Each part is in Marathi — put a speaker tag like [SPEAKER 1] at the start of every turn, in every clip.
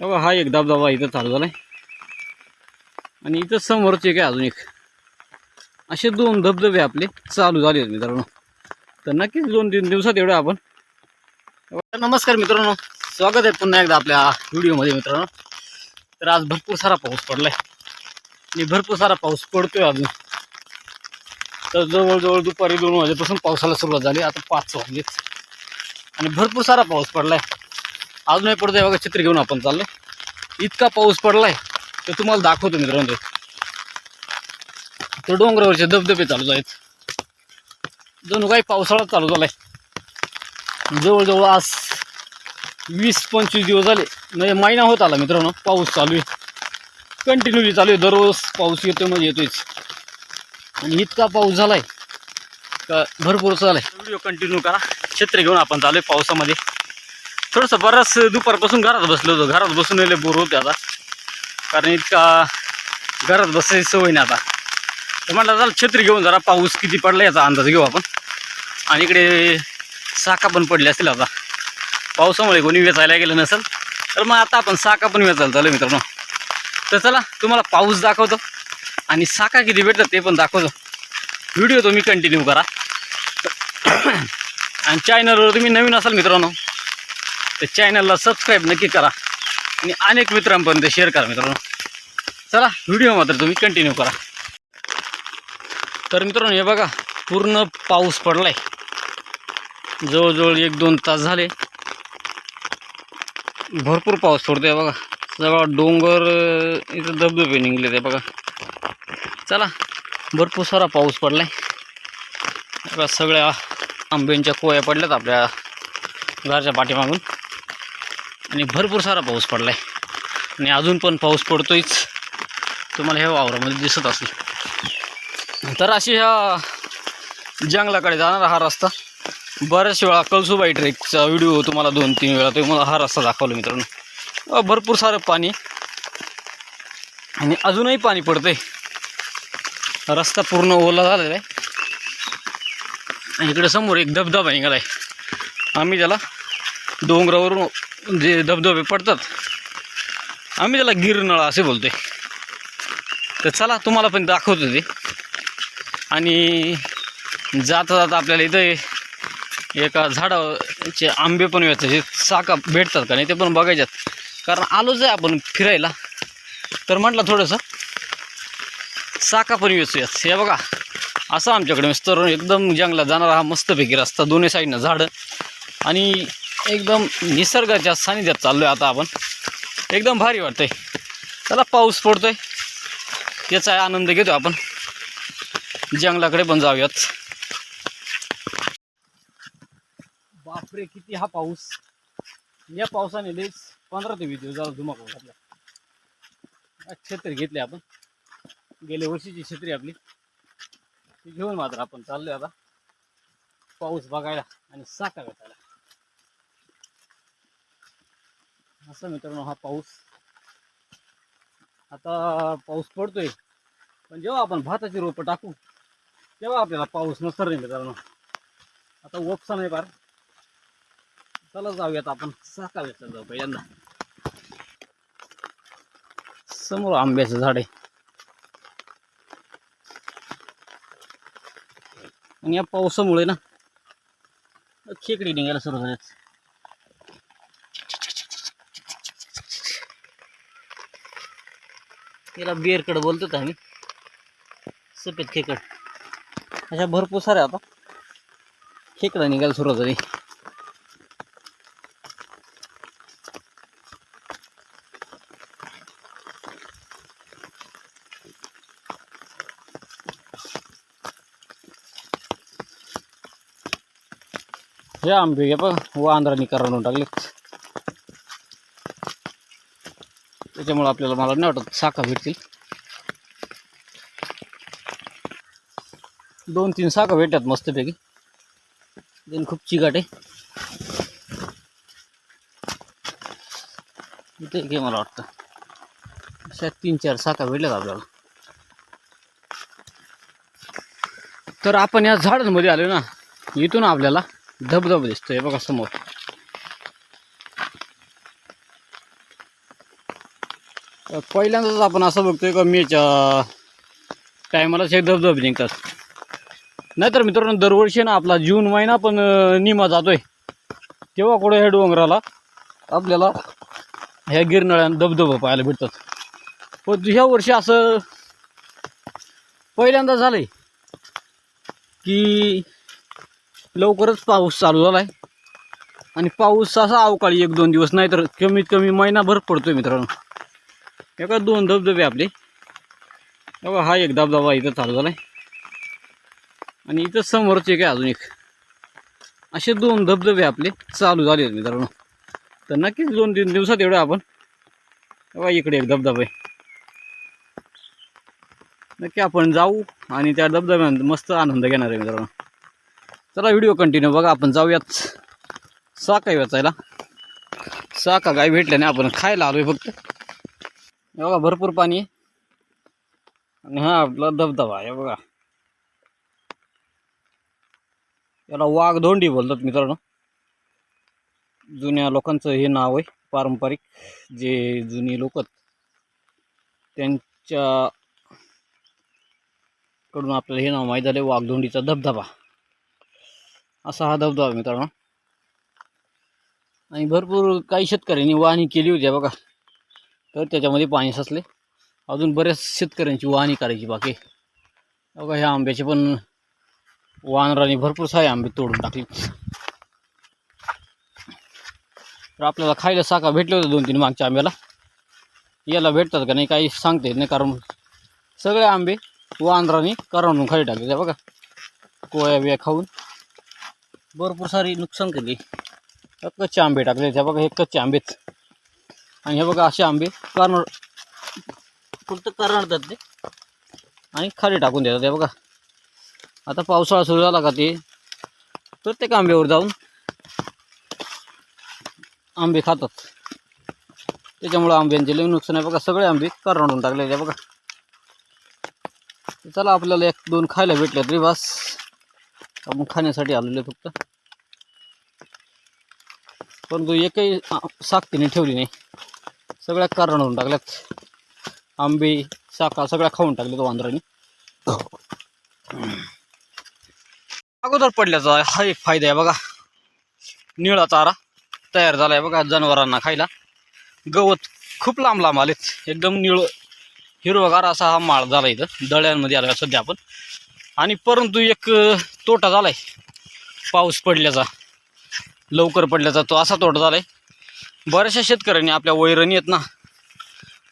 [SPEAKER 1] बघा हा एक धबधबा इथं चालू झालाय आणि इथं समोरचे काय अजून एक. असे दोन धबधबे आपले चालू झाले आहेत मित्रांनो. तर नक्कीच दोन तीन दिवसात एवढं आपण. नमस्कार मित्रांनो. स्वागत आहे पुन्हा एकदा आपल्या व्हिडिओमध्ये मित्रांनो. तर आज भरपूर सारा पाऊस पडलाय. आणि भरपूर सारा पाऊस पडतोय अजून. तर जवळजवळ दुपारी दोन वाजेपासून पावसाला सुरुवात झाली. आता पाच वाजलेच आणि भरपूर सारा पाऊस पडलाय अजूनही पडतोय बघा चित्र घेऊन आपण चाललो इतका पाऊस पडलाय ते तुम्हाला दाखवतो मित्रांनो. तर डोंगरावरचे धबधबे चालू आहेत जणू काही पावसाळा चालू झालाय. जवळजवळ आज वीस पंचवीस दिवस झाले. म्हणजे महिना होत आला मित्रांनो पाऊस चालू आहे. कंटिन्युअली चालू आहे. दररोज पाऊस येतो म्हणजे येतोच आणि इतका पाऊस झालाय का भरपूर झालाय. व्हिडिओ कंटिन्यू करा. छत्री घेऊन आपण चालू आहे पावसामध्ये. थोडंसं बराच दुपारपासून घरात बसलो होतो. घरात बसून येले बोर होते आता. कारण इतका घरात बसायची सवय नाही आता. तर म्हटलं चला छत्री घेऊन जरा पाऊस किती पडला याचा अंदाज घेऊ आपण. आणि इकडे साका पण पडली असतील आता. पावसामुळे कोणी वेचायला गेलं नसेल. तर मग आता आपण साका पण वेचायला चालू मित्रांनो. तर चला तुम्हाला पाऊस दाखवतो. आणि साका किती भेटतात ते पण दाखवतो. व्हिडिओ तुम्ही कंटिन्यू करा. आणि चॅनलवर तुम्ही नवीन असाल मित्रांनो तर चॅनलला सबस्क्राईब नक्की करा. आणि अनेक मित्रांपर्यंत शेअर करा मित्रांनो. चला व्हिडिओ मात्र तुम्ही कंटिन्यू करा. तर मित्रांनो हे बघा पूर्ण पाऊस पडलाय. जवळजवळ एक दोन तास झाले. भरपूर पाऊस पडतोय बघा. जवळ डोंगर इथं धबधबे निघले ते बघा. चला भरपूर सारा पाऊस पडलाय. बघा सगळ्या आंब्यांच्या कोया पडल्यात आपल्या घरच्या पाठीमागून. आणि भरपूर सारा पाऊस पडलाय. आणि अजून पण पाऊस पडतोयच. तुम्हाला ह्या वावरामध्ये दिसत असेल. तर अशी ह्या जंगलाकडे जाणारा हा रस्ता. बऱ्याच वेळा कळसुबाई ट्रेकचा व्हिडिओ तुम्हाला दोन तीन वेळा तुम्हाला हा रस्ता दाखवला मित्रांनो. भरपूर सारं पाणी. आणि अजूनही पाणी पडतंय. रस्ता पूर्ण ओला झालेला आहे. आणि इकडे समोर एक धबधबा निघाला आहे आम्ही त्याला डोंगरावरून जे धबधबे पडतात आम्ही त्याला गिरनळा असे बोलतोय. तर चला तुम्हाला पण दाखवतो ते. आणि जाता जाता आपल्याला इथं एका झाडाचे आंबे पण जे साका भेटतात का नाही ते पण बघायच्यात. कारण आलोच आहे आपण फिरायला तर म्हटलं थोडंसं साका पण वेचूयात. हे बघा असं आमच्याकडे मस्त एकदम जंगलात जाणारा हा मस्तपैकी रस्ता दोन्ही साईडनं झाडं. आणि एकदम निसर्गाच्या सानिध्यात चाललो आहे आता आपण. एकदम भारी वाटतंय. चला पाऊस पडतोय. याचा आनंद घेतो आपण. जंगलाकडे पण जाऊयात. बापरे किती हा पाऊस. या पावसाने लईच पंधरा ते वीस दिवस झाला धुमा आपल्या छत्री घेतली आपण. गेल्या वर्षीची छत्री आपली. ती घेऊन मात्र आपण चाललोय आता. पाऊस बघायला आणि साका भेटायला असं मित्रांनो हा पाऊस. आता पाऊस पडतोय. पण जेव्हा आपण भाताची रोपं टाकू तेव्हा आपल्याला पाऊस नसणार नाही मित्रांनो. आता ओपसा नाही पार. चला जाऊयात आपण. साका जाऊ पहिल्यांदा. समोर आंब्याचं झाड आहे. आणि या पावसामुळे ना खेकडी निघायला सुरू झाल्याच याला बेरकड बोलतो आम्ही सफेद खेकड. अशा भरपूर साऱ्या आता. खेकडा निघायला सुरुवात झाली. हे आंबे घ्या बघ वांद्रानी करून टाकले त्याच्यामुळे आपल्याला मला नाही वाटत साखा भेटतील. दोन तीन साखा भेटतात मस्तपैकी. दोन खूप चिकाट आहे. ते घे मला वाटतं. अशा तीन चार साखा भेटल्यात आपल्याला. तर आपण या झाडांमध्ये आलो ना. इथून आपल्याला धबधबा दिसतोय बघा समोर. पहिल्यांदाच आपण असं बघतोय का मेच्या टायमालाच हे धबधबे जिंकतात नाहीतर मित्रांनो दरवर्षी ना आपला जून महिना पण निमा जातोय. तेव्हा कुठे ह्या डोंगराला आपल्याला ह्या गिरनाळ्यानं धबधबं पाहायला भेटतात. पण ह्या वर्षी असं पहिल्यांदा झालंय की लवकरच पाऊस चालू झालाय. आणि पाऊस असा अवकाळी एक दोन दिवस नाही तर कमीत कमी महिनाभर पडतोय मित्रांनो. हे का दोन धबधबे आपले. बघा हा एक धबधबा इथं चालू झाला आहे आणि इथं समोरच एक आहे अजून एक. असे दोन धबधबे आपले चालू झाले आहेत मित्रांनो. तर नक्कीच दोन तीन दिवसात एवढं आपण. बघा इकडे एक धबधबा आहे. नक्की आपण जाऊ आणि त्या धबधब्यात मस्त आनंद घेणार आहे मित्रांनो. चला व्हिडिओ कंटिन्यू बघा आपण जाऊयात साका वेचायला. साका गाय भेटल्याने आपण खायला आलो आहे फक्त. बघा भरपूर पाणी. आणि हा आपला धबधबा आहे बघा. याला वाघ धोंडी बोलतात मित्रांनो. जुन्या लोकांचं हे नाव आहे पारंपरिक. जे जुनी लोक आहेत, त्यांच्या कडून आपल्याला हे नाव माहीत झालं वाघधोंडीचा धबधबा. असा हा धबधबा मित्रांनो. आणि भरपूर काही शेतकऱ्यांनी वाहनी केली होती बघा. तर त्याच्यामध्ये पाणी साचले. अजून बऱ्याच शेतकऱ्यांची वाहणी करायची बाकी बघा ह्या आंब्याचे पण वानराने भरपूर सारे आंबे तोडून टाकले. तर आपल्याला खायला साखा भेटले होते दोन तीन मागच्या आंब्याला. याला भेटतात का नाही काही सांगता येत नाही कारण सगळे आंबे वानराने करवून खाली टाकले त्या बघा. कोया बिया खाऊन भरपूर सारी नुकसान केली. कच्चे आंबे टाकले त्या बघा हे कच्चे आंबेच. आणि हे बघा असे आंबे. करणार फक्त करणार ते. आणि खाली टाकून देतात हे बघा. आता पावसाळा सुरू झाला का ते? प्रत्येक आंब्यावर जाऊन आंबे खातात. त्याच्यामुळं आंब्यांचे लई नुकसान आहे. बघा सगळे आंबे करवून टाकले ते बघा. चला आपल्याला एक दोन खायला भेटले तरी बस. आपण खाण्यासाठी आलेले आहे फक्त. परंतु एकही साखतीने ठेवली नाही. सगळ्या कारणून टाकल्यात. आंबे साखा सगळ्या खाऊन टाकल्यात वांदरांनी. अगोदर पडल्याचा हा एक फायदा आहे बघा. निळा चारा तयार झाला आहे बघा जनावरांना खायला. गवत खूप लांब लांब आलेत. एकदम निळ हिरवगार असा हा माळ झाला इथं. दळ्यांमध्ये आला सध्या आपण. आणि परंतु एक तोटा झालाय. पाऊस पडल्याचा लवकर पडल्याचा तो असा तोटा झालाय. बऱ्याचशा शेतकऱ्यांनी आपल्या वैरणी आहेत ना.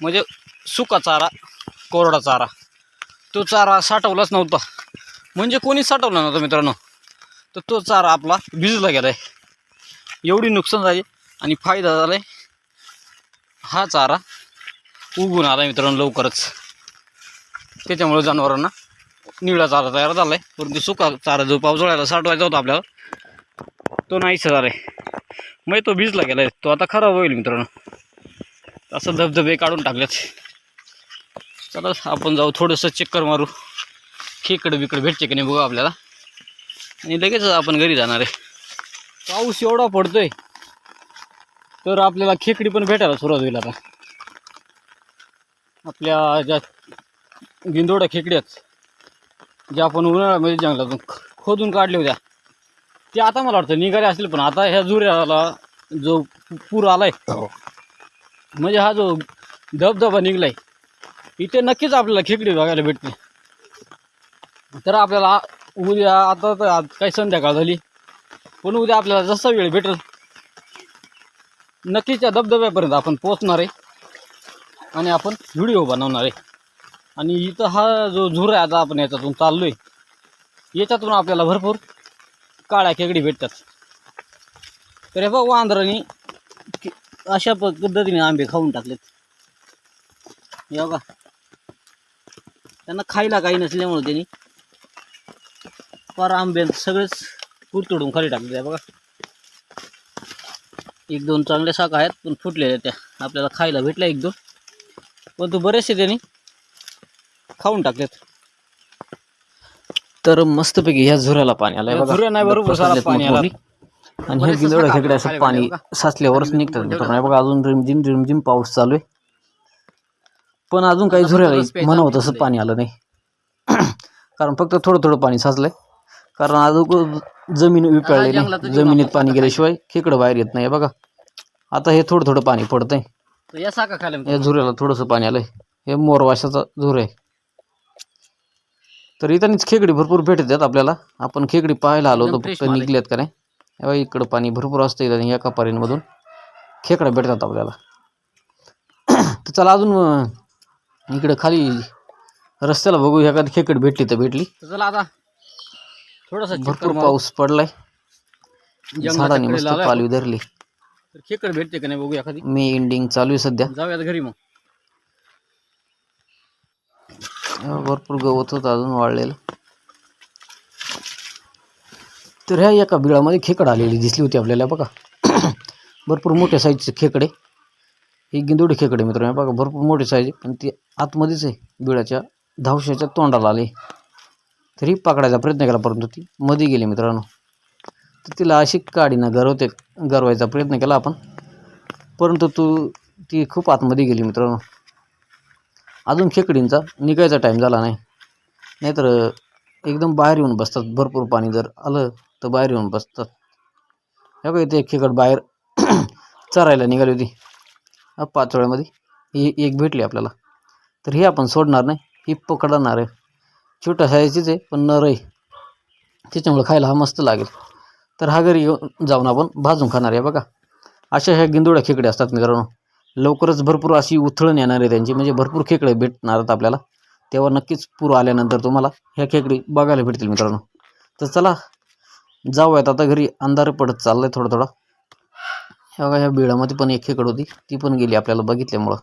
[SPEAKER 1] म्हणजे सुका चारा कोरडा चारा. तो चारा साठवलाच नव्हता. म्हणजे कोणी साठवला नव्हता मित्रांनो. तर तो चारा आपला भिजला गेला आहे एवढी नुकसान झाली आणि फायदा झाला आहे हा चारा उगून आला मित्रांनो लवकरच. त्याच्यामुळे जनावरांना निळा चारा तयार झाला आहे परंतु सुका चारा जो पावसाळ्याला साठवायचा होता आपल्याला तो नाहीसा झाला आहे मग तो भिजला गेला तो आता खराब होईल मित्रांनो. असं धबधबे काढून टाकलेत. चला आपण जाऊ थोडंसं चक्कर मारू. खेकडं बिकडं भेटते की नाही बघू आपल्याला. आणि लगेच आपण घरी जाणार आहे. पाऊस एवढा पडतोय. तर आपल्याला खेकडी पण भेटायला सुरुवात होईल आता. आपल्या ज्या गिंदोड्या खेकड्यात ज्या आपण उन्हाळ्यामध्ये जंगलातून खोदून काढल्या होत्या. ते आता मला वाटतं निघाले असतील पण आता ह्या जुऱ्याला जो पूर आलाय म्हणजे हा जो धबधबा निघलाय इथे नक्कीच आपल्याला खेकडी बघायला भेटते तर आपल्याला उद्या आता तर काही संध्याकाळ झाली पण उद्या आपल्याला जसा वेळ भेटेल नक्कीच त्या धबधब्यापर्यंत आपण पोचणार आहे आणि आपण व्हिडिओ बनवणार आहे. आणि इथं हा जो झुर आहे आता आपण याच्यातून चाललो आहे याच्यातून आपल्याला भरपूर काळ्या खेकडी भेटतात. तर हे बघ वांदरांनी अशा पद्धतीने आंबे खाऊन टाकलेत. या बघा. त्यांना खायला काही नसल्यामुळे त्यांनी फार आंबे सगळेच कुरतडून खाली टाकले आहे बघा. एक दोन चांगल्या शाखा आहेत पण फुटलेल्या त्या. आपल्याला खायला भेटल्या एक दोन. पण बरेचसे त्यांनी खाऊन टाकलेत. तर मस्तपैकी ह्या झुऱ्याला पाणी आलंय.
[SPEAKER 2] झुऱ्या नाही बरोबर पाणी आलं.
[SPEAKER 1] आणि हे
[SPEAKER 2] बरेचसे
[SPEAKER 1] खेकडे असं
[SPEAKER 2] खाली
[SPEAKER 1] पाणी साचल्यावरच निघतात मित्रांनो हे बघा अजून रिमझिम रिमझिम पाऊस चालू आहे. पण अजून काही
[SPEAKER 2] आता फक्त
[SPEAKER 1] झुऱ्याला म्हणावं तसं. पाणी आलं नाही. कारण फक्त थोडं थोडं पाणी साचलंय. कारण अजून जमीन विपाळली
[SPEAKER 2] जंगलाचं
[SPEAKER 1] नाही जमिनीत पाणी गेल्याशिवाय खेकडं बाहेर येत नाही हे बघा. आता हे थोडं थोडं पाणी पडतंय.
[SPEAKER 2] तर या
[SPEAKER 1] या. झुऱ्याला थोडंसं पाणी आलंय. हे मोरवाशाचा झुर आहे. तर इथं खेकडी भरपूर भेटतात आपल्याला. आपण खेकडी पाहायला आलो होतो फक्त. निघल्यात का नाही? इकडं पाणी भरपूर असतं इथं या कपारींमधून खेकडा भेटतात आपल्याला. तर चला अजून इकडं खाली रस्त्याला बघू एखादी खेकड भेटली तर भेटली.
[SPEAKER 2] चला आता थोडासा
[SPEAKER 1] भरपूर पाऊस पडलाय. झाडाने मस्त
[SPEAKER 2] पालवी
[SPEAKER 1] धरली.
[SPEAKER 2] खेकड भेटते का नाही बघू एखादी?
[SPEAKER 1] मे एंडिंग चालू आहे सध्या.
[SPEAKER 2] जाऊया आता घरी मग.
[SPEAKER 1] भरपूर गवत होतं अजून वाळलेलं. तर ह्या एका बिळामध्ये खेकड आलेली दिसली होती आपल्याला बघा. भरपूर मोठ्या साईजचे खेकडे. हे गिंदोडे खेकडे मित्रांनो बघा भरपूर मोठी साईज आहे. पण ती आतमध्येच आहे बिळाच्या धावशाच्या तोंडाला आले. तरी पकडायचा प्रयत्न केला परंतु ती मध्ये गेली मित्रांनो. तर तिला अशी काडीनं गरवते गरवायचा प्रयत्न केला आपण. परंतु तू ती खूप आतमध्ये गेली मित्रांनो. अजून खेकडींचा निघायचा टाईम झाला नाही. नाहीतर एकदम बाहेर येऊन बसतात भरपूर पाणी जर आलं तर बाहेर येऊन बसतात. हे बघा इथे एक खेकड बाहेर चरायला निघाली होती. पाचोळ्यामध्ये ही एक भेटली आपल्याला. तर ही आपण सोडणार नाही ही पकडणार आहे. छोट्या साईजचीच आहे पण नर आहे. त्याच्यामुळे खायला हा मस्त लागेल. तर हा घरी येऊन जाऊन आपण भाजून खाणार आहे बघा. अशा ह्या गिंदोड्या खेकडे असतात मित्रांनो. लवकरच भरपूर अशी उथळण येणार आहे त्यांची. म्हणजे भरपूर खेकडे भेटणार आहेत आपल्याला. तेव्हा नक्कीच पूर आल्यानंतर तुम्हाला ह्या खेकडी बघायला भेटतील मित्रांनो. तर चला जाऊयात आता घरी. अंधार पडत चाललाय थोडं थोडं. ह्या ह्या बिळामध्ये पण एक खेकड होती. ती पण गेली आपल्याला बघितल्यामुळं.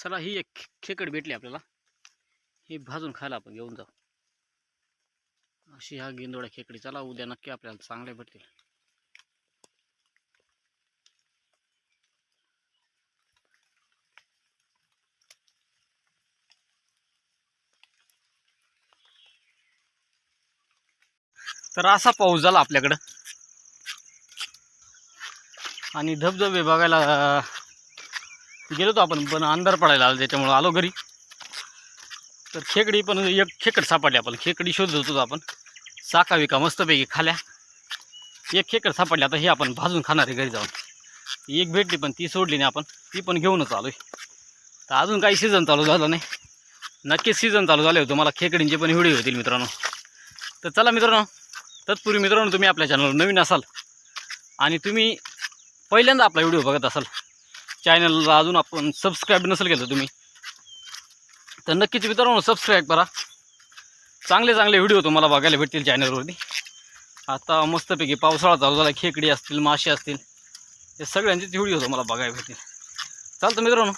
[SPEAKER 2] चला ही एक खेकड भेटली आपल्याला. हे भाजून खायला आपण घेऊन जाऊ. अशी ह्या गेंदोड्या खेकडी. चला उद्या नक्की आपल्याला चांगल्या भेटतील. तर असा पाऊस झाला आपल्याकडं. आणि धबधबे बघायला गेलो होतो आपण पण अंधार पडायला आला त्याच्यामुळं आलो घरी. तर खेकडी पण एक खेकड सापडली आपण खेकडी शोधत होतो आपण. साका विका मस्तपैकी खाल्या. एक खेकड सापडली. आता हे आपण भाजून खाणार आहे घरी जाऊन. एक भेटली पण ती सोडली नाही आपण. ती पण घेऊनच आलो तर अजून काही सीझन चालू झालं नाही. नक्कीच सीझन चालू झाले तुम्हाला खेकडींचे पण व्हिडिओ होतील मित्रांनो. तर चला मित्रांनो तत्पूर्वी मित्रांनो तुम्ही आपल्या चॅनलवर नवीन असाल आणि तुम्ही पहिल्यांदा आपला व्हिडिओ बघत असाल चॅनलला अजून आपण सबस्क्राईब नसेल केलं तुम्ही तर नक्कीच मित्रांनो सबस्क्राईब करा. चांगले चांगले व्हिडिओ तुम्हाला बघायला भेटतील चॅनलवरती आता मस्तपैकी पावसाळा चालू झाला खेकडी असतील मासे असतील हे सगळ्यांचेच व्हिडिओ तुम्हाला बघायला भेटतील. चालतं मित्रांनो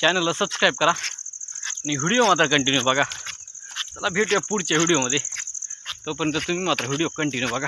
[SPEAKER 2] चॅनलला सबस्क्राईब करा आणि व्हिडिओ मात्र कंटिन्यू बघा. चला भेटूया पुढच्या व्हिडिओमध्ये तोपर्यंत तुम्ही मात्र व्हिडिओ कंटिन्यू बघा.